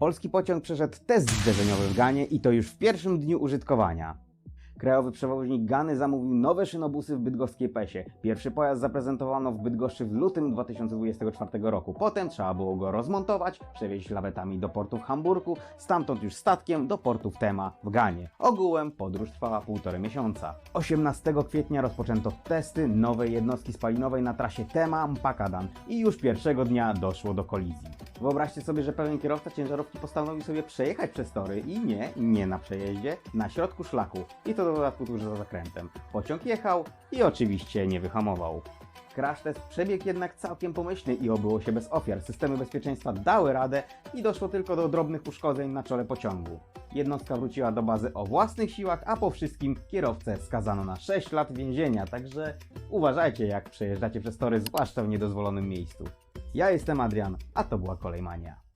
Polski pociąg przeszedł test zderzeniowy w Ganie i to już w pierwszym dniu użytkowania. Krajowy przewoźnik Gany zamówił nowe szynobusy w bydgoskiej Pesie. Pierwszy pojazd zaprezentowano w Bydgoszczy w lutym 2024 roku. Potem trzeba było go rozmontować, przewieźć lawetami do portu w Hamburgu, stamtąd już statkiem do portu w Tema w Ganie. Ogółem podróż trwała półtorej miesiąca. 18 kwietnia rozpoczęto testy nowej jednostki spalinowej na trasie Tema Mpakadan i już pierwszego dnia doszło do kolizji. Wyobraźcie sobie, że pewien kierowca ciężarówki postanowił sobie przejechać przez tory i nie, nie na przejeździe, na środku szlaku. I to do dodatku tuż za zakrętem. Pociąg jechał i oczywiście nie wyhamował. Crash test przebiegł jednak całkiem pomyślnie i obyło się bez ofiar. Systemy bezpieczeństwa dały radę i doszło tylko do drobnych uszkodzeń na czole pociągu. Jednostka wróciła do bazy o własnych siłach, a po wszystkim kierowcę skazano na 6 lat więzienia, także uważajcie jak przejeżdżacie przez tory, zwłaszcza w niedozwolonym miejscu. Ja jestem Adrian, a to była Kolejmania.